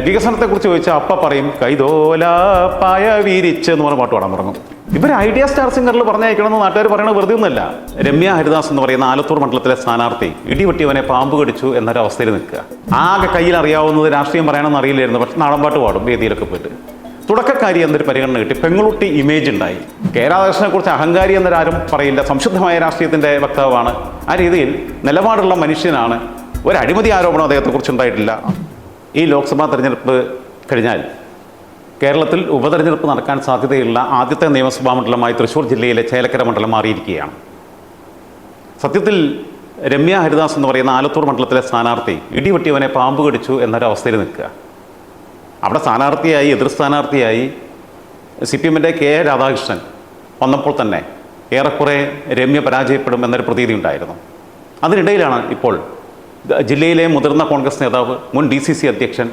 വികസനത്തെക്കുറിച്ച് ചോദിച്ചാൽ അപ്പ പറയും കൈതോല പായ വീരിച്ച് എന്ന് പറഞ്ഞ പാട്ട് പാടാൻ തുടങ്ങും. ഇവർ ഐഡിയ സ്റ്റാർ സിംഗറിൽ പറഞ്ഞയക്കണമെന്ന് നാട്ടുകാർ പറയണത് വെറുതെ ഒന്നുമല്ല. രമ്യ ഹരിദാസ് എന്ന് പറയുന്ന ആലത്തൂർ മണ്ഡലത്തിലെ സ്ഥാനാർത്ഥി ഇടിവെട്ടിയവനെ പാമ്പ് കടിച്ചു എന്നൊരു അവസ്ഥയിൽ നിൽക്കുക. ആകെ കയ്യിൽ അറിയാവുന്നത് രാഷ്ട്രീയം പറയണമെന്ന് അറിയില്ലായിരുന്നു പക്ഷെ നാടൻപാട്ട് പാടും വേദിയിലൊക്കെ പോയിട്ട്. തുടക്കക്കാരി എന്നൊരു പരിഗണന കിട്ടി. പെങ്ങളുട്ടി ഇമേജ് ഉണ്ടായി. കെ കുറിച്ച് അഹങ്കാരി എന്നൊരാരും പറയില്ല. സംശുദ്ധമായ രാഷ്ട്രീയത്തിന്റെ വക്താവാണ്. ആ രീതിയിൽ നിലപാടുള്ള മനുഷ്യനാണ്. ഒരു അഴിമതി ആരോപണം അദ്ദേഹത്തെക്കുറിച്ച് ഉണ്ടായിട്ടില്ല. ഈ ലോക്സഭാ തെരഞ്ഞെടുപ്പ് കഴിഞ്ഞാൽ കേരളത്തിൽ ഉപതെരഞ്ഞെടുപ്പ് നടക്കാൻ സാധ്യതയുള്ള ആദ്യത്തെ നിയമസഭാ മണ്ഡലമായി തൃശ്ശൂർ ജില്ലയിലെ ചേലക്കര മണ്ഡലം മാറിയിരിക്കുകയാണ്. സത്യത്തിൽ രമ്യ ഹരിദാസ് എന്ന് പറയുന്ന ആലത്തൂർ മണ്ഡലത്തിലെ സ്ഥാനാർത്ഥി ഇടിവെട്ടിയവനെ പാമ്പ് കടിച്ചു എന്നൊരവസ്ഥയിൽ നിൽക്കുക. അവിടെ സ്ഥാനാർത്ഥിയായി എതിർ സ്ഥാനാർത്ഥിയായി സി പി എമ്മിന്റെ കെ എ രാധാകൃഷ്ണൻ വന്നപ്പോൾ തന്നെ ഏറെക്കുറെ രമ്യ പരാജയപ്പെടും എന്നൊരു പ്രതീതി ഉണ്ടായിരുന്നു. അതിനിടയിലാണ് ഇപ്പോൾ ജില്ലയിലെ മുതിർന്ന കോൺഗ്രസ് നേതാവ് മുൻ ഡി സി സി അധ്യക്ഷൻ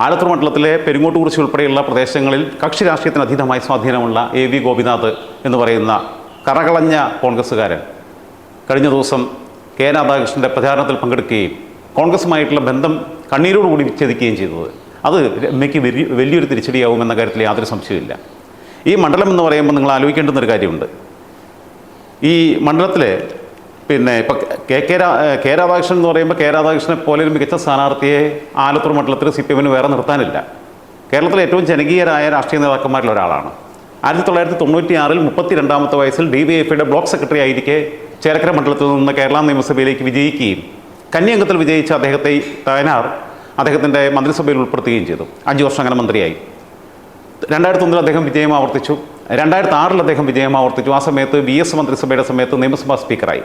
ആലത്തൂർ മണ്ഡലത്തിലെ പെരുങ്ങോട്ടുകുറിശി ഉൾപ്പെടെയുള്ള പ്രദേശങ്ങളിൽ കക്ഷി രാഷ്ട്രീയത്തിന് അതീതമായി സ്വാധീനമുള്ള എ വി ഗോപിനാഥ് എന്ന് പറയുന്ന കറകളഞ്ഞ കോൺഗ്രസ്സുകാരൻ. കഴിഞ്ഞ ദിവസം കെ രാധാകൃഷ്ണന്റെ പ്രചാരണത്തിൽ പങ്കെടുക്കുകയും കോൺഗ്രസുമായിട്ടുള്ള ബന്ധം കണ്ണീരോടുകൂടി വിച്ഛേദിക്കുകയും ചെയ്തത്. അത് രമ്യയ്ക്ക് വലിയ വലിയൊരു തിരിച്ചടിയാവുമെന്ന കാര്യത്തിൽ യാതൊരു സംശയമില്ല ഈ മണ്ഡലം എന്ന് പറയുമ്പോൾ നിങ്ങൾ ആലോചിക്കേണ്ടുന്നൊരു കാര്യമുണ്ട്. ഈ മണ്ഡലത്തിലെ പിന്നെ ഇപ്പം കെ കെ രാ കെ രാധാകൃഷ്ണൻ എന്ന് പറയുമ്പോൾ കെ രാധാകൃഷ്ണനെ പോലെ ഒരു മികച്ച സ്ഥാനാർത്ഥിയെ ആലത്തൂർ മണ്ഡലത്തിൽ സി പി എമ്മിന് വേറെ നിർത്താനില്ല. കേരളത്തിലെ ഏറ്റവും ജനകീയരായ രാഷ്ട്രീയ നേതാക്കന്മാരിൽ ഒരാളാണ്. ആയിരത്തി തൊള്ളായിരത്തി തൊണ്ണൂറ്റി ആറിൽ മുപ്പത്തി രണ്ടാമത്തെ വയസ്സിൽ ഡി വി എഫ് ഐയുടെ ബ്ലോക്ക് സെക്രട്ടറി ആയിരിക്കെ ചേലക്കര മണ്ഡലത്തിൽ നിന്ന് കേരള നിയമസഭയിലേക്ക് വിജയിക്കുകയും കന്യാംഗത്തിൽ വിജയിച്ച അദ്ദേഹത്തെ തയനാർ അദ്ദേഹത്തിന്റെ മന്ത്രിസഭയിൽ ഉൾപ്പെടുത്തുകയും ചെയ്തു. അഞ്ച് വർഷം അങ്ങനെ മന്ത്രിയായി. രണ്ടായിരത്തി ഒന്നിൽ അദ്ദേഹം വിജയം ആവർത്തിച്ചു. രണ്ടായിരത്തി ആറിൽ അദ്ദേഹം വിജയം ആവർത്തിച്ചു. ആ സമയത്ത് വി എസ് മന്ത്രിസഭയുടെ സമയത്ത് നിയമസഭാ സ്പീക്കറായി.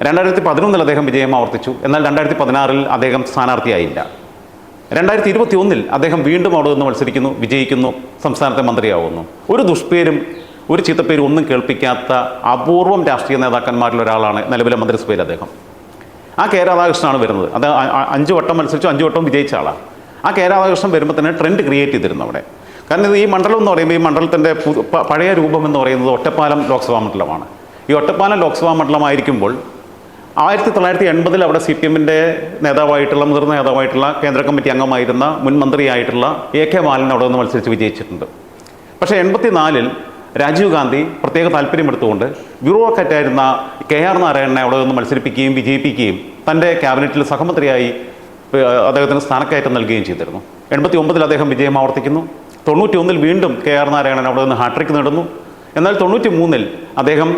രണ്ടായിരത്തി പതിനൊന്നിൽ അദ്ദേഹം വിജയം ആവർത്തിച്ചു. എന്നാൽ രണ്ടായിരത്തി പതിനാറിൽ അദ്ദേഹം സ്ഥാനാർത്ഥിയായില്ല. രണ്ടായിരത്തി ഇരുപത്തി ഒന്നിൽ അദ്ദേഹം വീണ്ടും അവിടെ നിന്ന് മത്സരിക്കുന്നു വിജയിക്കുന്നു സംസ്ഥാനത്തെ മന്ത്രിയാവുന്നു. ഒരു ദുഷ്പേരും ഒരു ചീത്തപ്പേരും ഒന്നും കേൾപ്പിക്കാത്ത അപൂർവം രാഷ്ട്രീയ നേതാക്കന്മാരിൽ ഒരാളാണ് നിലവിലെ മന്ത്രിസഭയിൽ അദ്ദേഹം. ആ കെ രാധാകൃഷ്ണനാണ് വരുന്നത്. അത് അഞ്ച് വട്ടം മത്സരിച്ചു അഞ്ച് വട്ടം വിജയിച്ച ആളാണ് ആ കെ രാധാകൃഷ്ണൻ വരുമ്പോൾ തന്നെ ട്രെൻഡ് ക്രിയേറ്റ് ചെയ്തിരുന്നു അവിടെ. കാരണം ഇത് ഈ മണ്ഡലം എന്ന് പറയുമ്പോൾ ഈ മണ്ഡലത്തിന്റെ പഴയ രൂപം എന്ന് പറയുന്നത് ഒറ്റപ്പാലം ലോക്സഭാ മണ്ഡലമാണ്. ഈ ഒറ്റപ്പാലം ലോക്സഭാ മണ്ഡലമായിരിക്കുമ്പോൾ ആയിരത്തി തൊള്ളായിരത്തി എൺപതിൽ അവിടെ സി പി എമ്മിന്റെ നേതാവായിട്ടുള്ള മുതിർന്ന നേതാവായിട്ടുള്ള കേന്ദ്ര കമ്മിറ്റി അംഗമായിരുന്ന മുൻ മന്ത്രിയായിട്ടുള്ള എ കെ ബാലൻ അവിടെ നിന്ന് മത്സരിച്ച് വിജയിച്ചിട്ടുണ്ട്. പക്ഷേ എൺപത്തിനാലിൽ രാജീവ് ഗാന്ധി പ്രത്യേക താല്പര്യമെടുത്തുകൊണ്ട് ബ്യൂറോക്രാറ്റായിരുന്ന കെ ആർ നാരായണനെ അവിടെ നിന്ന് മത്സരിപ്പിക്കുകയും വിജയിപ്പിക്കുകയും തന്റെ ക്യാബിനറ്റിൽ സഹമന്ത്രിയായി അദ്ദേഹത്തിന് സ്ഥാനക്കയറ്റം നൽകുകയും ചെയ്തിരുന്നു. എൺപത്തി ഒമ്പതിൽ അദ്ദേഹം വിജയം ആവർത്തിക്കുന്നു. തൊണ്ണൂറ്റി ഒന്നിൽ വീണ്ടും കെ ആർ നാരായണൻ അവിടെ നിന്ന് ഹാട്രിക് നേടുന്നു. എന്നാൽ തൊണ്ണൂറ്റി മൂന്നിൽ അദ്ദേഹം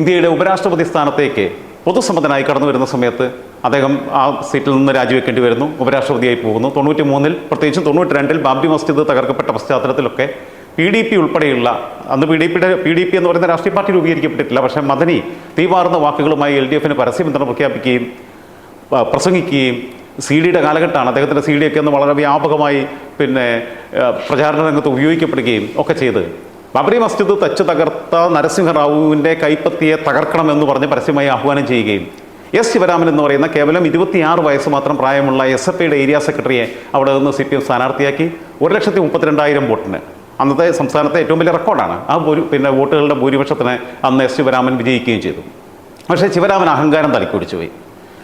ഇന്ത്യയുടെ ഉപരാഷ്ട്രപതി സ്ഥാനത്തേക്ക് പൊതുസമ്മതനായി കടന്നു വരുന്ന സമയത്ത് അദ്ദേഹം ആ സീറ്റിൽ നിന്ന് രാജിവെക്കേണ്ടി വരുന്നു ഉപരാഷ്ട്രപതിയായി പോകുന്നു. തൊണ്ണൂറ്റി മൂന്നിൽ പ്രത്യേകിച്ചും തൊണ്ണൂറ്റി രണ്ടിൽ ബാബ്രി മസ്ജിദ് തകർക്കപ്പെട്ട പശ്ചാത്തലത്തിലൊക്കെ പി ഡി പി ഉൾപ്പെടെയുള്ള അന്ന് പി ഡി പിയുടെ പി ഡി പി എന്ന് പറയുന്ന രാഷ്ട്രീയ പാർട്ടി രൂപീകരിക്കപ്പെട്ടിട്ടില്ല. പക്ഷേ മദനി തീവാർന്ന വാക്കുകളുമായി എൽ ഡി എഫിന് പരസ്യബന്ധനം പ്രഖ്യാപിക്കുകയും പ്രസംഗിക്കുകയും സി ഡിയുടെ കാലഘട്ടമാണ്. അദ്ദേഹത്തിന്റെ സി ഡി ഒക്കെ ഒന്ന് വളരെ വ്യാപകമായി പിന്നെ പ്രചാരണ രംഗത്ത് ഉപയോഗിക്കപ്പെടുകയും ഒക്കെ ചെയ്ത്. ബാബറി മസ്ജിദ് തച്ച് തകർത്ത നരസിംഹറാവുവിന്റെ കൈപ്പത്തിയെ തകർക്കണമെന്ന് പറഞ്ഞ് പരസ്യമായി ആഹ്വാനം ചെയ്യുകയും എസ് ശിവരാമൻ എന്ന് പറയുന്ന കേവലം ഇരുപത്തിയാറ് വയസ്സ് മാത്രം പ്രായമുള്ള എസ് എഫ് ഐയുടെ ഏരിയ സെക്രട്ടറിയെ അവിടെ നിന്ന് സി പി എം സ്ഥാനാർത്ഥിയാക്കി. ഒരു ലക്ഷത്തി മുപ്പത്തിരണ്ടായിരം വോട്ടിന്. അന്നത്തെ സംസ്ഥാനത്തെ ഏറ്റവും വലിയ റെക്കോർഡാണ്. ആ പിന്നെ വോട്ടുകളുടെ ഭൂരിപക്ഷത്തിന് അന്ന് എസ് ശിവരാമൻ വിജയിക്കുകയും ചെയ്തു. പക്ഷേ ശിവരാമൻ അഹങ്കാരം തലക്കുടിച്ചു പോയി.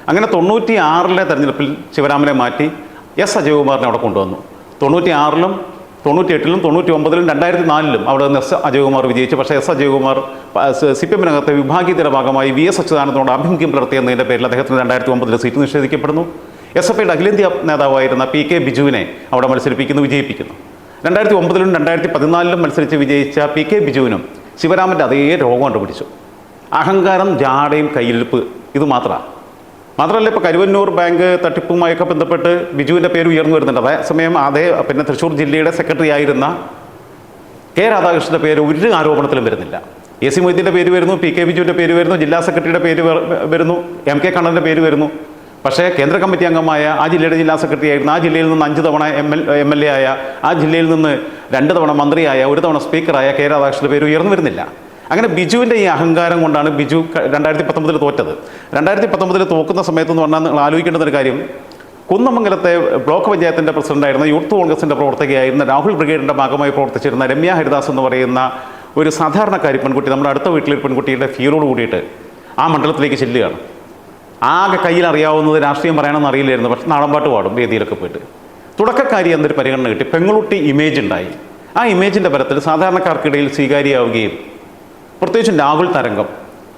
അങ്ങനെ തൊണ്ണൂറ്റി ആറിലെ തെരഞ്ഞെടുപ്പിൽ ശിവരാമനെ മാറ്റി എസ് അജയകുമാറിനെ അവിടെ കൊണ്ടുവന്നു. തൊണ്ണൂറ്റി ആറിലും തൊണ്ണൂറ്റി എട്ടിലും തൊണ്ണൂറ്റി ഒമ്പതിലും രണ്ടായിരത്തി നാലിലും അവിടെ നിന്ന് എസ് അജയകുമാർ വിജയിച്ചു. പക്ഷേ എസ് അജയകുമാർ സി പി എമ്മിനകത്തെ വിഭാഗീയതയുടെ ഭാഗമായി വി എസ് അച്യുതാനന്ദനോട് ആഭിമുഖ്യം പുലർത്തിയെന്നതിന്റെ പേരിൽ അദ്ദേഹത്തിന് രണ്ടായിരത്തി ഒമ്പതിൽ സീറ്റ് നിഷേധിക്കപ്പെടുന്നു. എസ് എഫ് ഐയുടെ അഖിലേന്ത്യാ നേതാവായിരുന്ന പി കെ ബിജുവിനെ അവിടെ മത്സരിപ്പിക്കുന്നു വിജയിപ്പിക്കുന്നു. രണ്ടായിരത്തി ഒമ്പതിലും രണ്ടായിരത്തി പതിനാലിലും മത്സരിച്ച് വിജയിച്ച പി കെ ബിജുവിനും ശിവരാമന്റെ അതേ രോഗം കണ്ടുപിടിച്ചു. അഹങ്കാരം ജാടയും കയ്യിലിപ്പ് ഇത് മാത്രമാണ്. മാത്രമല്ല ഇപ്പോൾ കരുവന്നൂർ ബാങ്ക് തട്ടിപ്പുമായൊക്കെ ബന്ധപ്പെട്ട് ബിജുവിന്റെ പേര് ഉയർന്നു വരുന്നുണ്ട്. അതേസമയം അതേ പിന്നെ തൃശ്ശൂർ ജില്ലയുടെ സെക്രട്ടറി ആയിരുന്ന കെ രാധാകൃഷ്ണന്റെ പേര് ഒരു ആരോപണത്തിലും വരുന്നില്ല. എ സി മൊയ്തീന്റെ പേര് വരുന്നു പി കെ ബിജുവിന്റെ പേര് വരുന്നു ജില്ലാ സെക്രട്ടറിയുടെ പേര് വരുന്നു എം കെ കണ്ണന്റെ പേര് വരുന്നു. പക്ഷേ കേന്ദ്ര കമ്മിറ്റി അംഗമായ ആ ജില്ലയുടെ ജില്ലാ സെക്രട്ടറി ആയിരുന്നു ആ ജില്ലയിൽ നിന്ന് അഞ്ച് തവണ M L M L A ആയ ആ ജില്ലയിൽ നിന്ന് രണ്ട് തവണ മന്ത്രിയായ ഒരു തവണ സ്പീക്കറായ കെ രാധാകൃഷ്ണന്റെ പേര് ഉയർന്നു വരുന്നില്ല. അങ്ങനെ ബിജുവിന്റെ ഈ അഹങ്കാരം കൊണ്ടാണ് ബിജു രണ്ടായിരത്തി പത്തൊമ്പതിൽ തോറ്റത്. രണ്ടായിരത്തി പത്തൊമ്പതിൽ തോക്കുന്ന സമയത്ത് എന്ന് പറഞ്ഞാൽ നിങ്ങൾ ആലോചിക്കേണ്ടുന്ന ഒരു കാര്യം കുന്നമംഗലത്തെ ബ്ലോക്ക് പഞ്ചായത്തിന്റെ പ്രസിഡന്റായിരുന്ന യൂത്ത് കോൺഗ്രസിന്റെ പ്രവർത്തകയായിരുന്ന രാഹുൽ ബ്രിഗേഡിന്റെ ഭാഗമായി പ്രവർത്തിച്ചിരുന്ന രമ്യ ഹരിദാസ് എന്ന് പറയുന്ന ഒരു സാധാരണക്കാരി പെൺകുട്ടി നമ്മുടെ അടുത്ത വീട്ടിലൊരു പെൺകുട്ടിയുടെ ഫീലോട് കൂടിയിട്ട് ആ മണ്ഡലത്തിലേക്ക് ചെല്ലുകയാണ്. ആകെ കയ്യിൽ അറിയാവുന്നത് രാഷ്ട്രീയം പറയണമെന്ന് അറിയില്ലായിരുന്നു പക്ഷെ നാടൻപാട്ട് പാടും വേദിയിലൊക്കെ പോയിട്ട്. തുടക്കക്കാരി എന്നൊരു പരിഗണന കിട്ടി. പെങ്ങളുട്ടി ഇമേജ് ഉണ്ടായി. ആ ഇമേജിന്റെ ബലത്തിൽ സാധാരണക്കാർക്കിടയിൽ സ്വീകാര്യമാവുകയും പ്രത്യേകിച്ചും രാഹുൽ തരംഗം.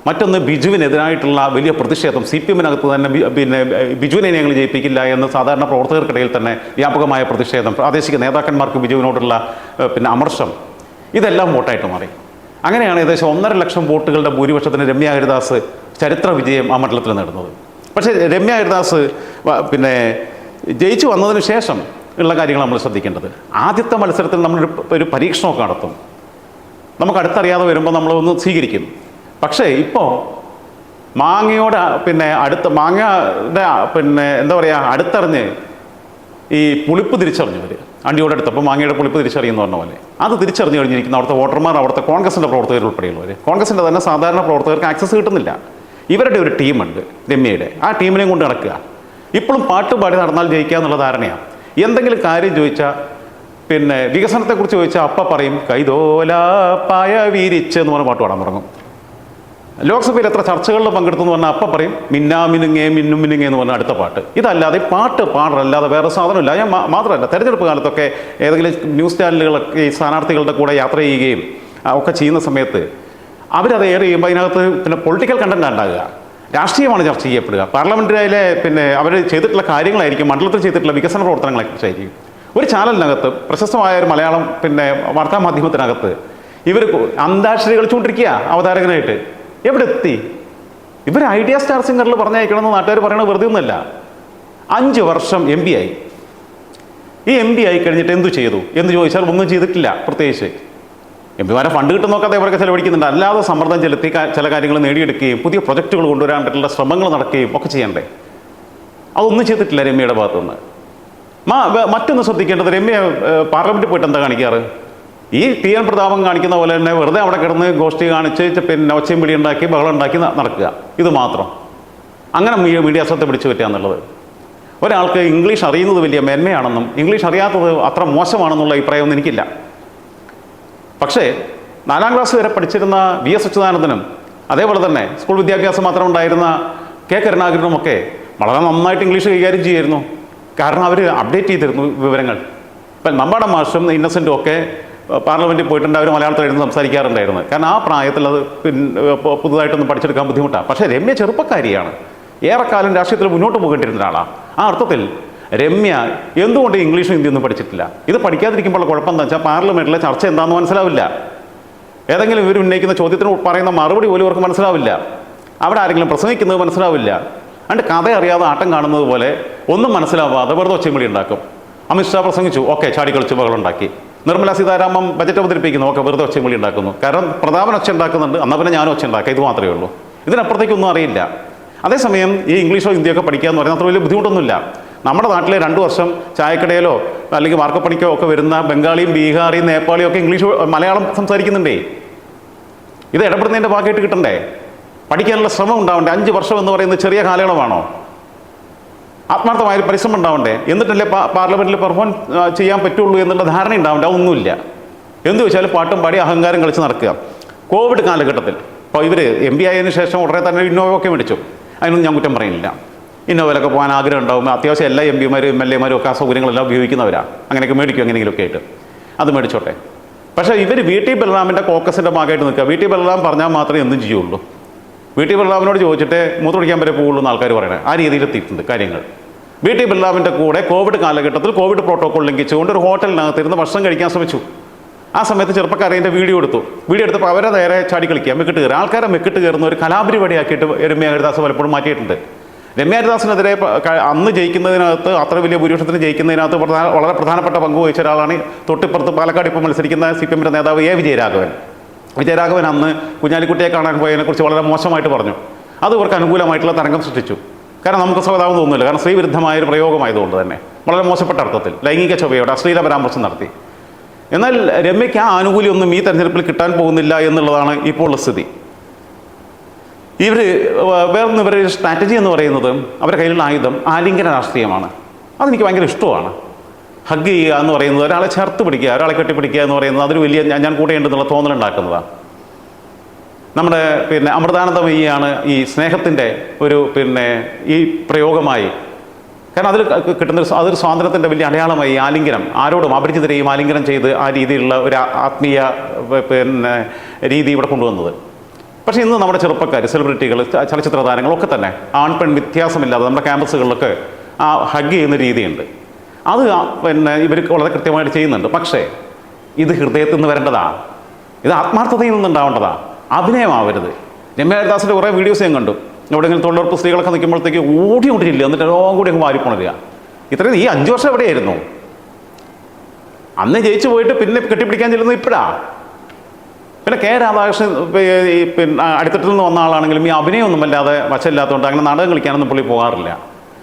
മറ്റൊന്ന് ബിജുവിനെതിരായിട്ടുള്ള വലിയ പ്രതിഷേധം. സി പി എമ്മിനകത്ത് തന്നെ പിന്നെ ബിജുവിനെ ഞങ്ങൾ ജയിപ്പിക്കില്ല എന്ന് സാധാരണ പ്രവർത്തകർക്കിടയിൽ തന്നെ വ്യാപകമായ പ്രതിഷേധം. പ്രാദേശിക നേതാക്കന്മാർക്ക് ബിജുവിനോടുള്ള പിന്നെ അമർഷം. ഇതെല്ലാം വോട്ടായിട്ട് മാറി. അങ്ങനെയാണ് ഏകദേശം ഒന്നര ലക്ഷം വോട്ടുകളുടെ ഭൂരിപക്ഷത്തിന് രമ്യ ഹരിദാസ് ചരിത്ര വിജയം ആ മണ്ഡലത്തിൽ നേടുന്നത്. പക്ഷേ രമ്യ ഹരിദാസ് പിന്നെ ജയിച്ചു വന്നതിന് ശേഷം ഉള്ള കാര്യങ്ങൾ നമ്മൾ ശ്രദ്ധിക്കേണ്ടത്. ആദ്യത്തെ മത്സരത്തിൽ നമ്മളൊരു ഒരു പരീക്ഷണമൊക്കെ നടത്തും. നമുക്ക് അടുത്തറിയാതെ വരുമ്പോൾ നമ്മൾ ഒന്ന് സ്വീകരിക്കും പക്ഷേ ഇപ്പോൾ മാങ്ങയോട് പിന്നെ അടുത്ത മാങ്ങയുടെ പിന്നെ എന്താ പറയുക അടുത്തറിഞ്ഞ് ഈ പുളിപ്പ് തിരിച്ചറിഞ്ഞവർ അണ്ടിയോട് അടുത്തപ്പോൾ മാങ്ങയുടെ പുളിപ്പ് തിരിച്ചറിയുന്ന പറഞ്ഞ പോലെ. അത് തിരിച്ചറിഞ്ഞു കഴിഞ്ഞിരിക്കുന്ന അവിടുത്തെ വോട്ടർമാർ അവിടുത്തെ കോൺഗ്രസിന്റെ പ്രവർത്തകർ ഉൾപ്പെടെയുള്ളവർ കോൺഗ്രസിന്റെ തന്നെ സാധാരണ പ്രവർത്തകർക്ക് ആക്സസ് കിട്ടുന്നില്ല. ഇവരുടെ ഒരു ടീമുണ്ട് രമ്യയുടെ. ആ ടീമിനെയും കൊണ്ട് നടക്കുക. ഇപ്പോഴും പാട്ട് പാടി നടന്നാൽ ജയിക്കുക എന്നുള്ള ധാരണയാണ്. എന്തെങ്കിലും കാര്യം ചോദിച്ചാൽ പിന്നെ വികസനത്തെക്കുറിച്ച് ചോദിച്ചാൽ അപ്പ പറയും കൈതോല പായ വീരിച്ച് എന്ന് പറഞ്ഞ പാട്ട് പാടാൻ തുടങ്ങും. ലോക്സഭയിൽ എത്ര ചർച്ചകളിൽ പങ്കെടുത്തു എന്ന് പറഞ്ഞാൽ അപ്പ പറയും മിന്നാ മിനുങ്ങേ മിന്നും മിനുങ്ങേ എന്ന് പറഞ്ഞ അടുത്ത പാട്ട്. ഇതല്ലാതെ പാട്ട് പാടലല്ലാതെ വേറെ സാധനമില്ല. ഞാൻ മാത്രമല്ല തെരഞ്ഞെടുപ്പ് കാലത്തൊക്കെ ഏതെങ്കിലും ന്യൂസ് ചാനലുകളൊക്കെ ഈ സ്ഥാനാർത്ഥികളുടെ കൂടെ യാത്ര ചെയ്യുകയും ഒക്കെ ചെയ്യുന്ന സമയത്ത് അവരത് ഏറെ ചെയ്യുമ്പോൾ അതിനകത്ത് പിന്നെ പൊളിറ്റിക്കൽ കണ്ടന്റ് ഉണ്ടാകുക. രാഷ്ട്രീയമാണ് ചർച്ച ചെയ്യപ്പെടുക. പാർലമെന്റിലെ പിന്നെ അവർ ചെയ്തിട്ടുള്ള കാര്യങ്ങളായിരിക്കും മണ്ഡലത്തിൽ ചെയ്തിട്ടുള്ള വികസന പ്രവർത്തനങ്ങളെക്കുറിച്ചായിരിക്കും ഒരു ചാനലിനകത്ത് പ്രശസ്തമായ ഒരു മലയാളം പിന്നെ വാർത്താ മാധ്യമത്തിനകത്ത് ഇവർ അന്താക്ഷരി കളിച്ചുകൊണ്ടിരിക്കുക അവതാരകനായിട്ട്. എവിടെ എത്തി? ഇവർ ഐഡിയ സ്റ്റാർ സിംഗറിൽ പറഞ്ഞയക്കണമെന്ന് നാട്ടുകാർ പറയണത് വെറുതെ ഒന്നുമല്ല. അഞ്ച് വർഷം എം ആയി. ഈ എം ആയി കഴിഞ്ഞിട്ട് എന്തു ചെയ്തു? എന്ന് ചോദിച്ചാൽ ഒന്നും ചെയ്തിട്ടില്ല പ്രത്യേകിച്ച്. എം പിമാരെ ഫണ്ട് കിട്ടും നോക്കാതെ ഇവരൊക്കെ ചെലവഴിക്കുന്നുണ്ട്. അല്ലാതെ സമ്മർദ്ദം ചെലുത്തി ചില കാര്യങ്ങൾ നേടിയെടുക്കുകയും പുതിയ പ്രൊജക്ടുകൾ കൊണ്ടുവരാൻ പറ്റുള്ള ശ്രമങ്ങൾ നടക്കുകയും ഒക്കെ ചെയ്യണ്ടേ? അതൊന്നും ചെയ്തിട്ടില്ല രമ്യയുടെ ഭാഗത്തുനിന്ന്. മാ മറ്റൊന്ന് ശ്രദ്ധിക്കേണ്ടത് രമ്യ പാർലമെന്റിൽ പോയിട്ട് എന്താ കാണിക്കാറ്? ഈ ടി എൻ പ്രതാപം കാണിക്കുന്ന പോലെ തന്നെ വെറുതെ അവിടെ കിടന്ന് ഗോഷ്ഠി കാണിച്ച് പിന്നെ ഒച്ചയും പിടി ഉണ്ടാക്കി ബഹളം ഉണ്ടാക്കി നടക്കുക. ഇത് മാത്രം. അങ്ങനെ മീ- മീഡിയ ശ്രദ്ധ പിടിച്ചു പറ്റുക എന്നുള്ളത്. ഒരാൾക്ക് ഇംഗ്ലീഷ് അറിയുന്നത് വലിയ മേന്മയാണെന്നും ഇംഗ്ലീഷ് അറിയാത്തത് അത്ര മോശമാണെന്നുള്ള അഭിപ്രായമൊന്നും എനിക്കില്ല. പക്ഷേ നാലാം ക്ലാസ് വരെ പഠിച്ചിരുന്ന വി എസ് അച്യുതാനന്ദനും അതേപോലെ തന്നെ സ്കൂൾ വിദ്യാഭ്യാസം മാത്രം ഉണ്ടായിരുന്ന കെ കരുണാകരനുമൊക്കെ വളരെ നന്നായിട്ട് ഇംഗ്ലീഷ് കൈകാര്യം ചെയ്യായിരുന്നു കാരണം അവർ അപ്ഡേറ്റ് ചെയ്തിരുന്നു വിവരങ്ങൾ. ഇപ്പം നമ്മുടെ മാഷും ഇന്നസെന്റും ഒക്കെ പാർലമെന്റിൽ പോയിട്ടുണ്ട് അവർ മലയാളത്തിൽ എഴുതി സംസാരിക്കാറുണ്ടായിരുന്നു. കാരണം ആ പ്രായത്തിൽ അത് പിന്നെ പുതുതായിട്ടൊന്നും പഠിച്ചെടുക്കാൻ ബുദ്ധിമുട്ടാണ് പക്ഷേ രമ്യ ചെറുപ്പക്കാരിയാണ്. ഏറെക്കാലം രാഷ്ട്രീയത്തിൽ മുന്നോട്ട് പോകേണ്ടിരുന്ന ഒരാളാണ് ആ അർത്ഥത്തിൽ രമ്യ എന്തുകൊണ്ട് ഇംഗ്ലീഷും ഹിന്ദിയൊന്നും പഠിച്ചിട്ടില്ല? ഇത് പഠിക്കാതിരിക്കുമ്പോൾ കുഴപ്പം എന്താ വെച്ചാൽ പാർലമെന്റിലെ ചർച്ച എന്താണെന്ന് മനസ്സിലാവില്ല. ഏതെങ്കിലും ഇവർ ഉന്നയിക്കുന്ന ചോദ്യത്തിന് പറയുന്ന മറുപടി പോലും ഇവർക്ക് മനസ്സിലാവില്ല. അവിടെ ആരെങ്കിലും പ്രസംഗിക്കുന്നത് മനസ്സിലാവില്ല. അതുകൊണ്ട് കഥ അറിയാതെ ആട്ടം കാണുന്നത് പോലെ ഒന്നും മനസ്സിലാവാതെ വെറുതെ ഒച്ചയും ഉണ്ടാക്കും. അമിത്ഷാ പ്രസംഗിച്ചു ഓക്കെ ചാടിക്കളിച്ച് ബഹളുണ്ടാക്കി നിർമ്മല സീതാരാമൻ ബജറ്റ് അവതരിപ്പിക്കുന്നു ഓക്കെ വെറുതെ ഒച്ചയും വിളി ഉണ്ടാക്കുന്നു. കാരണം പ്രതാപൻ ഒച്ച ഉണ്ടാക്കുന്നുണ്ട് എന്നാൽ പിന്നെ ഞാനും ഒച്ച ഉണ്ടാക്കാം ഇത് മാത്രമേ ഉള്ളൂ. ഇതിനപ്പുറത്തേക്കൊന്നും അറിയില്ല. അതേസമയം ഈ ഇംഗ്ലീഷോ ഹിന്ദിയൊക്കെ പഠിക്കുക എന്ന് പറയുന്നത് അത്ര വലിയ ബുദ്ധിമുട്ടൊന്നുമില്ല. നമ്മുടെ നാട്ടിലെ രണ്ട് വർഷം ചായക്കടയിലോ അല്ലെങ്കിൽ മാർക്കപ്പണിക്കോ ഒക്കെ വരുന്ന ബംഗാളിയും ബീഹാറിയും നേപ്പാളിയും ഒക്കെ ഇംഗ്ലീഷ് മലയാളം സംസാരിക്കുന്നുണ്ടേ. ഇത് ഇടപെടുന്നതിന്റെ ഭാഗമായിട്ട് കിട്ടണ്ടേ? പഠിക്കാനുള്ള ശ്രമം ഉണ്ടാവണ്ടേ? അഞ്ച് വർഷം എന്ന് പറയുന്നത് ചെറിയ കാലയളവാണോ? ആത്മാർത്ഥമായ പരിശ്രമം ഉണ്ടാവണ്ടേ? എന്നിട്ടല്ലേ പാർലമെന്റിൽ പെർഫോം ചെയ്യാൻ പറ്റുള്ളൂ എന്നുള്ള ധാരണ ഉണ്ടാവണ്ടേ? അതൊന്നുമില്ല. എന്ത് വെച്ചാൽ പാട്ടും പാടി അഹങ്കാരം കളിച്ച് നടക്കുക. കോവിഡ് കാലഘട്ടത്തിൽ ഇപ്പോൾ ഇവർ എം പി ആയതിനു ശേഷം ഉടനെ തന്നെ ഇന്നോവ ഒക്കെ മേടിച്ചു അതിനൊന്നും ഞാൻ കുറ്റം പറയുന്നില്ല. ഇന്നോവയിലൊക്കെ പോകാൻ ആഗ്രഹം ഉണ്ടാവും. അത്യാവശ്യം എല്ലാ എം പിമാരും എം എൽ എമാരും ഒക്കെ ആ സൗകര്യങ്ങളെല്ലാം ഉപയോഗിക്കുന്നവരാണ് അങ്ങനെയൊക്കെ മേടിക്കും എങ്ങനെയെങ്കിലുമൊക്കെ ആയിട്ട്. അത് മേടിച്ചോട്ടെ. പക്ഷേ ഇവർ വി ടി ബലറാമിന്റെ കോക്കസിന്റെ ഭാഗമായിട്ട് നിൽക്കുക. വി ടി ബലറാം പറഞ്ഞാൽ മാത്രമേ എന്തും ചെയ്യുള്ളൂ. വി ടി ബലറാമിനോട് ചോദിച്ചിട്ട് മൂത്രമൊഴിക്കാൻ വരെ പോകുള്ളൂ എന്ന് ആൾക്കാർ പറയണേ. ആ രീതിയിൽ എത്തിയിട്ടുണ്ട് കാര്യങ്ങൾ. വി ടി ബലറാമിന്റെ കൂടെ കോവിഡ് കാലഘട്ടത്തിൽ കോവിഡ് പ്രോട്ടോകോൾ ലംഘിച്ചുകൊണ്ട് ഒരു ഹോട്ടലിനകത്ത് ഇരുന്ന് ഭക്ഷണം കഴിക്കാൻ ശ്രമിച്ചു. ആ സമയത്ത് ചെറുപ്പക്കാരെ എന്റെ വീഡിയോ എടുത്തു. വീഡിയോ എടുത്തപ്പോൾ അവരെ നേരെ ചാടി കളിക്കുക മെക്കിട്ട് കയറുക. ആൾക്കാരെ മെക്കിട്ട് കയറുന്ന ഒരു കലാപരിപാടിയാക്കിയിട്ട് രമ്യ ഹരിദാസ് പലപ്പോഴും മാറ്റിയിട്ടുണ്ട്. രമ്യ ഹരിദാസിനെതിരെ അന്ന് ജയിക്കുന്നതിനകത്ത് അത്ര വലിയ ഭൂരിപക്ഷത്തിന് ജയിക്കുന്നതിനകത്ത് പ്രധാന വളരെ പ്രധാനപ്പെട്ട പങ്ക് വഹിച്ച ഒരാളാണ് തൊട്ടിപ്പുറത്ത് പാലക്കാട് ഇപ്പോൾ മത്സരിക്കുന്ന സി പി എമ്മിന്റെ നേതാവ് എ. വിജയരാഘവൻ. വിജയരാഘവൻ അന്ന് കുഞ്ഞാലിക്കുട്ടിയെ കാണാൻ പോയതിനെക്കുറിച്ച് വളരെ മോശമായിട്ട് പറഞ്ഞു. അത് ഇവർക്ക് അനുകൂലമായിട്ടുള്ള തരംഗം സൃഷ്ടിച്ചു. കാരണം നമുക്ക് സ്വതാവ് തോന്നുന്നില്ല. കാരണം സ്ത്രീവിരുദ്ധമായ ഒരു പ്രയോഗമായതുകൊണ്ട് തന്നെ. വളരെ മോശപ്പെട്ട അർത്ഥത്തിൽ. ലൈംഗിക ചൊവ്വയോടെ അശ്ലീല പരാമർശം നടത്തി. എന്നാൽ രമ്യയ്ക്ക് ആ ആനുകൂല്യമൊന്നും ഈ തെരഞ്ഞെടുപ്പിൽ കിട്ടാൻ പോകുന്നില്ല എന്നുള്ളതാണ് ഇപ്പോൾ ഉള്ള സ്ഥിതി ഇവർ വേറൊന്നും ഇവരുടെ സ്ട്രാറ്റജി എന്ന് പറയുന്നത് അവരുടെ കയ്യിലുള്ള ആയുധം ആലിംഗന രാഷ്ട്രീയമാണ്. അതെനിക്ക് ഭയങ്കര ഇഷ്ടമാണ് ഹഗ് ചെയ്യുക എന്ന് പറയുന്നത് ഒരാളെ ചേർത്ത് പിടിക്കുക ഒരാളെ കെട്ടിപ്പിടിക്കുക എന്ന് പറയുന്നത് അതൊരു വലിയ ഞാൻ ഞാൻ കൂടെയുണ്ടെന്നുള്ള തോന്നലുണ്ടാക്കുന്നതാണ് നമ്മുടെ പിന്നെ അമൃതാനന്ദമയ്യാണ് ഈ സ്നേഹത്തിന്റെ ഒരു പിന്നെ ഈ പ്രയോഗമായി. കാരണം അതിൽ കിട്ടുന്ന അതൊരു സ്വാതന്ത്ര്യത്തിന്റെ വലിയ അടയാളമായി ആലിംഗനം. ആരോടും അപരിചിതരെയും ആലിംഗനം ചെയ്ത് ആ രീതിയിലുള്ള ഒരു ആത്മീയ പിന്നെ രീതി ഇവിടെ കൊണ്ടുവന്നത്. പക്ഷേ ഇന്ന് നമ്മുടെ ചെറുപ്പക്കാർ സെലിബ്രിറ്റികൾ ചലച്ചിത്ര താരങ്ങളൊക്കെ തന്നെ ആൺ പെൺ വ്യത്യാസമില്ലാതെ നമ്മുടെ ക്യാമ്പസുകളിലൊക്കെ ആ ഹഗ് ചെയ്യുന്ന രീതിയുണ്ട്. അത് പിന്നെ ഇവർ വളരെ കൃത്യമായിട്ട് ചെയ്യുന്നുണ്ട്. പക്ഷേ ഇത് ഹൃദയത്തിൽ നിന്ന് വരേണ്ടതാ. ഇത് ആത്മാർത്ഥതയിൽ നിന്നുണ്ടാവേണ്ടതാ. അഭിനയമാവരുത്. രമ്യാരദാസിന്റെ കുറേ വീഡിയോസ് ഞാൻ കണ്ടു. എവിടെയെങ്കിലും തൊഴിലുറപ്പ് സ്ത്രീകളൊക്കെ നിൽക്കുമ്പോഴത്തേക്ക് ഓടി ഓടിയില്ല എന്നിട്ട് എല്ലാം കൂടി അങ്ങ് വാരിപ്പോണില്ല ഇത്രയും ഈ അഞ്ച് വർഷം എവിടെയായിരുന്നു? അന്ന് ജയിച്ചു പോയിട്ട് പിന്നെ കെട്ടിപ്പിടിക്കാൻ ചെല്ലുന്നത് ഇപ്പോഴാ. പിന്നെ കെ രാധാകൃഷ്ണൻ പിന്നെ അടിത്തട്ടിൽ നിന്ന് വന്ന ആളാണെങ്കിലും ഈ അഭിനയമൊന്നും വല്ലാതെ വശമില്ലാത്തതുകൊണ്ട് അങ്ങനെ നാടകം കളിക്കാനൊന്നും പുള്ളി പോകാറില്ല.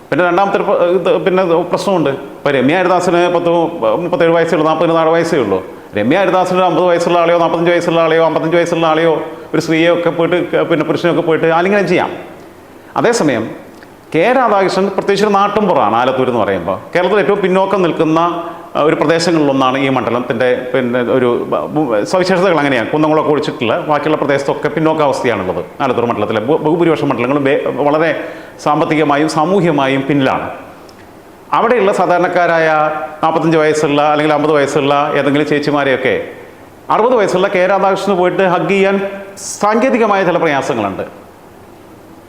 പിന്നെ രണ്ടാമത്തെ പിന്നെ പ്രശ്നമുണ്ട്. ഇപ്പോൾ രമ്യ ഹരിദാസിന് പത്ത് മുപ്പത്തേഴ് വയസ്സേ ഉള്ളൂ നാൽപ്പതിന് നാല് വയസ്സേ ഉള്ളൂ. രമ്യ ഹരിദാസിന് അമ്പത് വയസ്സുള്ള ആളെയോ നാൽപ്പത്തഞ്ച് വയസ്സുള്ള ആളെയോ അമ്പത്തഞ്ച് വയസ്സുള്ള ആളെയോ ഒരു സ്ത്രീയെ ഒക്കെ പോയിട്ട് പിന്നെ പുരുഷനൊക്കെ പോയിട്ട് ആലിംഗനം ചെയ്യാം. അതേസമയം കെ രാധാകൃഷ്ണൻ പ്രത്യേകിച്ച് ഒരു നാട്ടുംപുറമാണ് ആലത്തൂർ എന്ന് പറയുമ്പോൾ. കേരളത്തിൽ ഏറ്റവും പിന്നോക്കം നിൽക്കുന്ന ഒരു പ്രദേശങ്ങളിലൊന്നാണ് ഈ മണ്ഡലത്തിന്റെ പിന്നെ ഒരു സവിശേഷതകൾ അങ്ങനെയാണ്. കുന്നംകുളമൊക്കെ ഒഴിച്ചിട്ടുള്ള ബാക്കിയുള്ള പ്രദേശത്തൊക്കെ പിന്നോക്കാവസ്ഥയാണുള്ളത് ആലത്തൂർ മണ്ഡലത്തിലെ ബഹുഭൂരിപക്ഷം മണ്ഡലങ്ങളും വളരെ സാമ്പത്തികമായും സാമൂഹ്യമായും പിന്നിലാണ്. അവിടെയുള്ള സാധാരണക്കാരായ നാൽപ്പത്തഞ്ച് വയസ്സുള്ള അല്ലെങ്കിൽ അമ്പത് വയസ്സുള്ള ഏതെങ്കിലും ചേച്ചിമാരെയൊക്കെ അറുപത് വയസ്സുള്ള കെ രാധാകൃഷ്ണന് പോയിട്ട് ഹഗ് ചെയ്യാൻ സാങ്കേതികമായ ചില പ്രയാസങ്ങളുണ്ട്.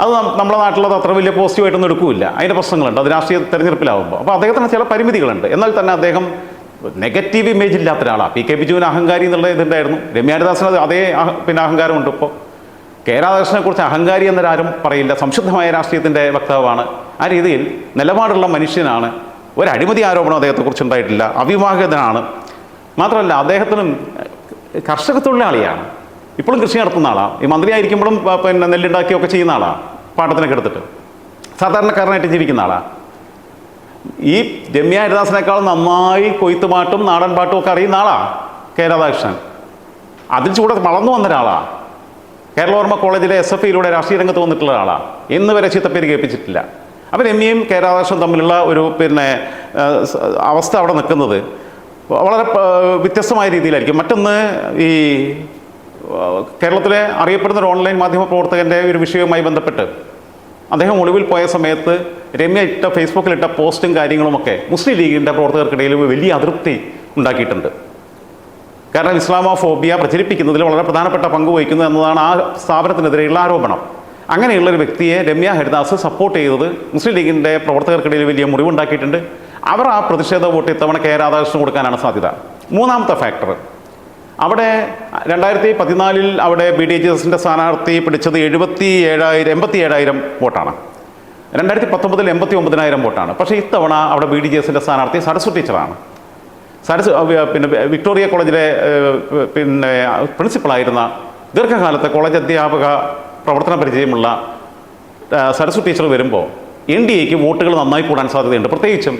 അത് നമ്മുടെ നാട്ടിലത് അത്ര വലിയ പോസിറ്റീവായിട്ടൊന്നും എടുക്കില്ല. അതിന്റെ പ്രശ്നങ്ങളുണ്ട്. അത് രാഷ്ട്രീയ തെരഞ്ഞെടുപ്പിലാവുമ്പോൾ അപ്പോൾ അദ്ദേഹത്തിന് ചില പരിമിതികളുണ്ട്. എന്നാൽ തന്നെ അദ്ദേഹം നെഗറ്റീവ് ഇമേജ് ഇല്ലാത്ത ഒരാളാണ് പി കെ ബിജുവിന് അഹങ്കാരി എന്നുള്ള ഇതുണ്ടായിരുന്നു. രമ്യാരിദാസിന് അത് പിന്നെ അഹങ്കാരമുണ്ട് ഇപ്പോൾ കെ രാധാകൃഷ്ണനെ കുറിച്ച് അഹങ്കാരി എന്നൊരാരും പറയില്ല. സംശുദ്ധമായ രാഷ്ട്രീയത്തിന്റെ വക്താവാണ്. ആ രീതിയിൽ നിലപാടുള്ള മനുഷ്യനാണ്. ഒരു ആരോപണം അദ്ദേഹത്തെക്കുറിച്ച് ഉണ്ടായിട്ടില്ല. അവിവാഹിതനാണ്. മാത്രമല്ല അദ്ദേഹത്തിനും കർഷക തൊഴിലാളിയാണ്. ഇപ്പോഴും കൃഷി നടത്തുന്ന ആളാണ് ഈ മന്ത്രിയായിരിക്കുമ്പോഴും പിന്നെ നെല്ലുണ്ടാക്കിയൊക്കെ ചെയ്യുന്ന ആളാണ് പാട്ടത്തിനൊക്കെ എടുത്തിട്ട്. സാധാരണക്കാരനായിട്ട് ജീവിക്കുന്ന ആളാണ് ഈ രമ്യ ഹരിദാസിനേക്കാൾ നന്നായി കൊയ്ത്ത് പാട്ടും നാടൻ പാട്ടും ഒക്കെ അറിയുന്ന ആളാണ് കെ രാധാകൃഷ്ണൻ. അതിൽ ചൂടെ വളർന്നു വന്ന ഒരാളാണ് കേരളവർമ്മ കോളേജിലെ എസ് എഫ് ഇയിലൂടെ രാഷ്ട്രീയ രംഗത്ത് വന്നിട്ടുള്ള ആളാണ് ഇന്ന് വരെ ചീത്തപ്പേര് കേൾപ്പിച്ചിട്ടില്ല. അപ്പം രമ്യയും കെ രാധാകൃഷ്ണൻ തമ്മിലുള്ള ഒരു പിന്നെ അവസ്ഥ അവിടെ നിൽക്കുന്നത് വളരെ വ്യത്യസ്തമായ രീതിയിലായിരിക്കും. മറ്റൊന്ന് ഈ കേരളത്തിലെ അറിയപ്പെടുന്ന ഒരു ഓൺലൈൻ മാധ്യമ പ്രവർത്തകന്റെ ഒരു വിഷയവുമായി ബന്ധപ്പെട്ട് അദ്ദേഹം ഒളിവിൽ പോയ സമയത്ത് രമ്യ ഇട്ട ഫേസ്ബുക്കിലിട്ട പോസ്റ്റും കാര്യങ്ങളുമൊക്കെ മുസ്ലിം ലീഗിന്റെ പ്രവർത്തകർക്കിടയിൽ വലിയ അതൃപ്തി ഉണ്ടാക്കിയിട്ടുണ്ട്. കാരണം ഇസ്ലാമോ ഫോബിയ പ്രചരിപ്പിക്കുന്നതിൽ വളരെ പ്രധാനപ്പെട്ട പങ്ക് വഹിക്കുന്നു എന്നതാണ് ആ സ്ഥാപനത്തിനെതിരെയുള്ള ആരോപണം. അങ്ങനെയുള്ള ഒരു വ്യക്തിയെ രമ്യ ഹരിദാസ് സപ്പോർട്ട് ചെയ്തത് മുസ്ലിം ലീഗിന്റെ പ്രവർത്തകർക്കിടയിൽ വലിയ മുറിവുണ്ടാക്കിയിട്ടുണ്ട്. അവർ ആ പ്രതിഷേധ വോട്ട് ഇത്തവണ കെ രാധാകൃഷ്ണൻ കൊടുക്കാനാണ് സാധ്യത. മൂന്നാമത്തെ ഫാക്ടർ അവിടെ രണ്ടായിരത്തി പതിനാലിൽ അവിടെ ബി ഡി എച്ച് എസിന്റെ സ്ഥാനാർത്ഥി പിടിച്ചത് എഴുപത്തി ഏഴായിരം എൺപത്തി ഏഴായിരം വോട്ടാണ്. രണ്ടായിരത്തി പത്തൊമ്പതിൽ എൺപത്തി ഒമ്പതിനായിരം വോട്ടാണ്. പക്ഷേ ഇത്തവണ അവിടെ ബി ഡി ജി എസിന്റെ സ്ഥാനാർത്ഥി സരസ്വ ടീച്ചറാണ്. സരസ് പിന്നെ വിക്ടോറിയ കോളേജിലെ പിന്നെ പ്രിൻസിപ്പളായിരുന്ന ദീർഘകാലത്തെ കോളേജ് അധ്യാപക പ്രവർത്തന പരിചയമുള്ള ആ, സരസ്വ ടീച്ചർ വരുമ്പോൾ എൻ ഡി എക്ക് വോട്ടുകൾ നന്നായി കൂടാൻ സാധ്യതയുണ്ട്. പ്രത്യേകിച്ചും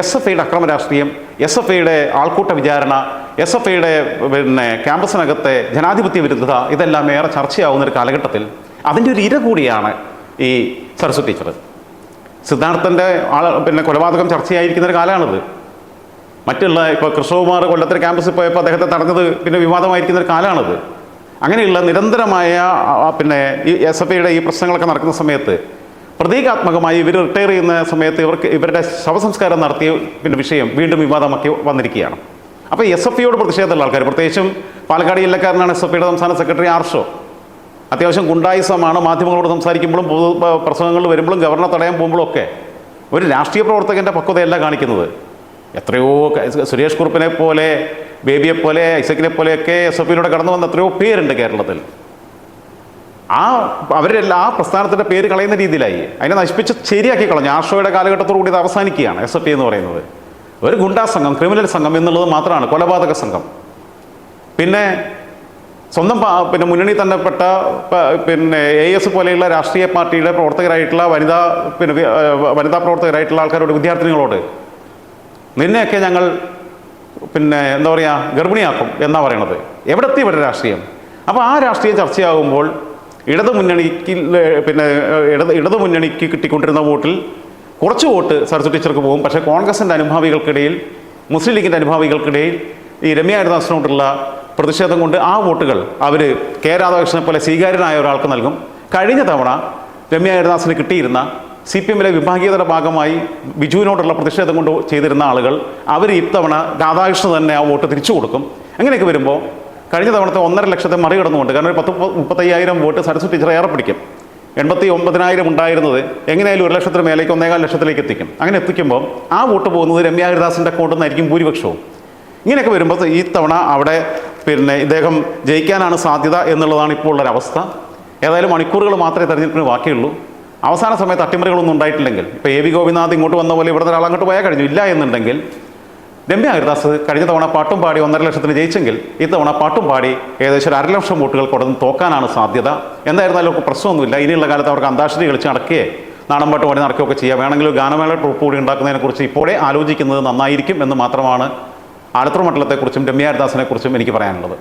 എസ് എഫ് ഐയുടെ അക്രമ രാഷ്ട്രീയം എസ് എഫ് ഐയുടെ ആൾക്കൂട്ട വിചാരണ എസ് എഫ് ഐയുടെ പിന്നെ ക്യാമ്പസിനകത്തെ ജനാധിപത്യ വിരുദ്ധത ഇതെല്ലാം ഏറെ ചർച്ചയാവുന്ന ഒരു കാലഘട്ടത്തിൽ അതിന്റെ ഒരു ഇര കൂടിയാണ് ഈ സരസ്വ ടീച്ചർ സിദ്ധാർത്ഥന്റെ ആൾ പിന്നെ കൊലപാതകം ചർച്ചയായിരിക്കുന്ന ഒരു കാലമാണിത്. മറ്റുള്ള ഇപ്പോൾ കൃഷ്ണകുമാർ കൊല്ലത്തിന് ക്യാമ്പസിൽ പോയപ്പോൾ അദ്ദേഹത്തെ തടഞ്ഞത് പിന്നെ വിവാദമായിരിക്കുന്ന ഒരു കാലമാണിത്. അങ്ങനെയുള്ള നിരന്തരമായ പിന്നെ ഈ എസ് എഫ് ഐയുടെ ഈ പ്രശ്നങ്ങളൊക്കെ നടക്കുന്ന സമയത്ത് പ്രതീകാത്മകമായി ഇവർ റിട്ടയർ ചെയ്യുന്ന സമയത്ത് ഇവർക്ക് ഇവരുടെ ശവസംസ്കാരം നടത്തിയ പിന്നെ വിഷയം വീണ്ടും വിവാദമാക്കി വന്നിരിക്കുകയാണ്. അപ്പോൾ എസ് എഫ് ഇയോട് പ്രതിഷേധമുള്ള ആൾക്കാർ പ്രത്യേകിച്ചും പാലക്കാട് ജില്ലക്കാരനാണ് എസ് എഫ് ഇയുടെ സംസ്ഥാന സെക്രട്ടറി ആർഷോ. അത്യാവശ്യം ഗുണ്ടായുസമാണ് മാധ്യമങ്ങളോട് സംസാരിക്കുമ്പോഴും പൊതു പ്രസംഗങ്ങൾ വരുമ്പോഴും ഗവർണർ തടയാൻ പോകുമ്പോഴും ഒക്കെ ഒരു രാഷ്ട്രീയ പ്രവർത്തകന്റെ പക്വതയല്ല കാണിക്കുന്നത്. എത്രയോ സുരേഷ് കുറുപ്പിനെ പോലെ ബേബിയെ പോലെ ഐസക്കിനെ പോലെയൊക്കെ എസ് എഫ് ഇയിലൂടെ കടന്നു വന്ന എത്രയോ പേരുണ്ട് കേരളത്തിൽ. ആ അവരെല്ലാം ആ പ്രസ്ഥാനത്തിന്റെ പേര് കളയുന്ന രീതിയിലായി. അതിനെ നശിപ്പിച്ച് ശരിയാക്കി കളഞ്ഞു. ആഷോയുടെ കാലഘട്ടത്തോടു കൂടി ഇത് അവസാനിക്കുകയാണ് എസ് എഫ് എന്ന് പറയുന്നത്. ഒരു ഗുണ്ടാ സംഘം ക്രിമിനൽ സംഘം എന്നുള്ളത് മാത്രമാണ് കൊലപാതക സംഘം. പിന്നെ സ്വന്തം പിന്നെ മുന്നണി തന്നെ പെട്ട പിന്നെ എ എസ് പോലെയുള്ള രാഷ്ട്രീയ പാർട്ടിയുടെ പ്രവർത്തകരായിട്ടുള്ള വനിതാ പിന്നെ വനിതാ പ്രവർത്തകരായിട്ടുള്ള ആൾക്കാരോട് വിദ്യാർത്ഥിനികളോട് നിന്നെയൊക്കെ ഞങ്ങൾ പിന്നെ എന്താ പറയുക ഗർഭിണിയാക്കും എന്നാണ് പറയണത്. എവിടെത്തി ഇവിടെ രാഷ്ട്രീയം? അപ്പോൾ ആ രാഷ്ട്രീയം ചർച്ചയാകുമ്പോൾ ഇടതു മുന്നണിക്ക് പിന്നെ ഇടത് ഇടതു മുന്നണിക്ക് കിട്ടിക്കൊണ്ടിരുന്ന വോട്ടിൽ കുറച്ച് വോട്ട് സരസ്വതി ടീച്ചർക്ക് പോകും. പക്ഷേ കോൺഗ്രസിന്റെ അനുഭാവികൾക്കിടയിൽ മുസ്ലിം ലീഗിന്റെ അനുഭാവികൾക്കിടയിൽ ഈ രമ്യ ഹരിദാസിനോടുള്ള പ്രതിഷേധം കൊണ്ട് ആ വോട്ടുകൾ അവർ കെ രാധാകൃഷ്ണനെ പോലെ സ്വീകാര്യനായ ഒരാൾക്ക് നൽകും. കഴിഞ്ഞ തവണ രമ്യ ഹരിദാസിന് കിട്ടിയിരുന്ന സി പി എമ്മിലെ വിഭാഗീയതയുടെ ഭാഗമായി ബിജുവിനോടുള്ള പ്രതിഷേധം കൊണ്ട് ചെയ്തിരുന്ന ആളുകൾ അവർ ഇത്തവണ രാധാകൃഷ്ണൻ തന്നെ ആ വോട്ട് തിരിച്ചു കൊടുക്കും. അങ്ങനെയൊക്കെ വരുമ്പോൾ കഴിഞ്ഞ തവണത്തെ ഒന്നര ലക്ഷത്തെ മറികടന്നുകൊണ്ട് കാരണം ഒരു പത്ത് മുപ്പ- മുപ്പത്തയ്യായിരം വോട്ട് സരസ്വതി ടീച്ചർ ഏറെ പിടിക്കും. എൺപത്തി ഒമ്പതിനായിരം ഉണ്ടായിരുന്നത് എങ്ങനെയായാലും ഒരു ലക്ഷത്തിന് മേലേക്ക് ഒന്നേകാൽ ലക്ഷത്തിലേക്ക് എത്തിക്കും. അങ്ങനെ എത്തിക്കുമ്പോൾ ആ വോട്ട് പോകുന്നത് രമ്യ ഹരിദാസിന്റെ അക്കൗണ്ടിൽ നിന്നായിരിക്കും ഭൂരിപക്ഷവും. ഇങ്ങനെയൊക്കെ വരുമ്പോൾ ഈ തവണ അവിടെ പിന്നെ ഇദ്ദേഹം ജയിക്കാനാണ് സാധ്യത എന്നുള്ളതാണ് ഇപ്പോൾ ഉള്ളൊരവസ്ഥ ഏതായാലും മണിക്കൂറുകൾ മാത്രമേ തെരഞ്ഞെടുപ്പിന് ബാക്കിയുള്ളൂ. അവസാന സമയത്ത് അട്ടിമറികളൊന്നും ഉണ്ടായിട്ടില്ലെങ്കിൽ ഇപ്പോൾ എ വി ഗോപിനാഥ് ഇങ്ങോട്ട് വന്ന പോലെ ഇവിടുത്തെ ഒരാൾ അങ്ങോട്ട് പോയാൽ കഴിഞ്ഞു. ഇല്ല എന്നുണ്ടെങ്കിൽ രമ്യ ഹരിദാസ് കഴിഞ്ഞ തവണ പാട്ടും പാടി ഒന്നര ലക്ഷത്തിന് ജയിച്ചെങ്കിൽ ഇത്തവണ പാട്ടും പാടി ഏകദേശം ഒരു അരലക്ഷം വോട്ടുകൾ കൊടുന്ന് തോക്കാനാണ് സാധ്യത. എന്തായിരുന്നാലും അവർക്ക് പ്രശ്നമൊന്നുമില്ല. ഇനിയുള്ള കാലത്ത് അവർക്ക് അന്താക്ഷരി കളിച്ച് നടക്കുകയെ നാടൻ പാട്ട് പാടി നടക്കുകയൊക്കെ ചെയ്യാം. വേണമെങ്കിൽ ഗാനമേള ട്രൂപ്പ് കൂടി ഉണ്ടാക്കുന്നതിനെക്കുറിച്ച് ഇപ്പോഴേ ആലോചിക്കുന്നത് നന്നായിരിക്കും എന്ന് മാത്രമാണ് ആലത്തൂർ മണ്ഡലത്തെക്കുറിച്ചും രമ്യ ഹരിദാസിനെക്കുറിച്ചും എനിക്ക് പറയാനുള്ളത്.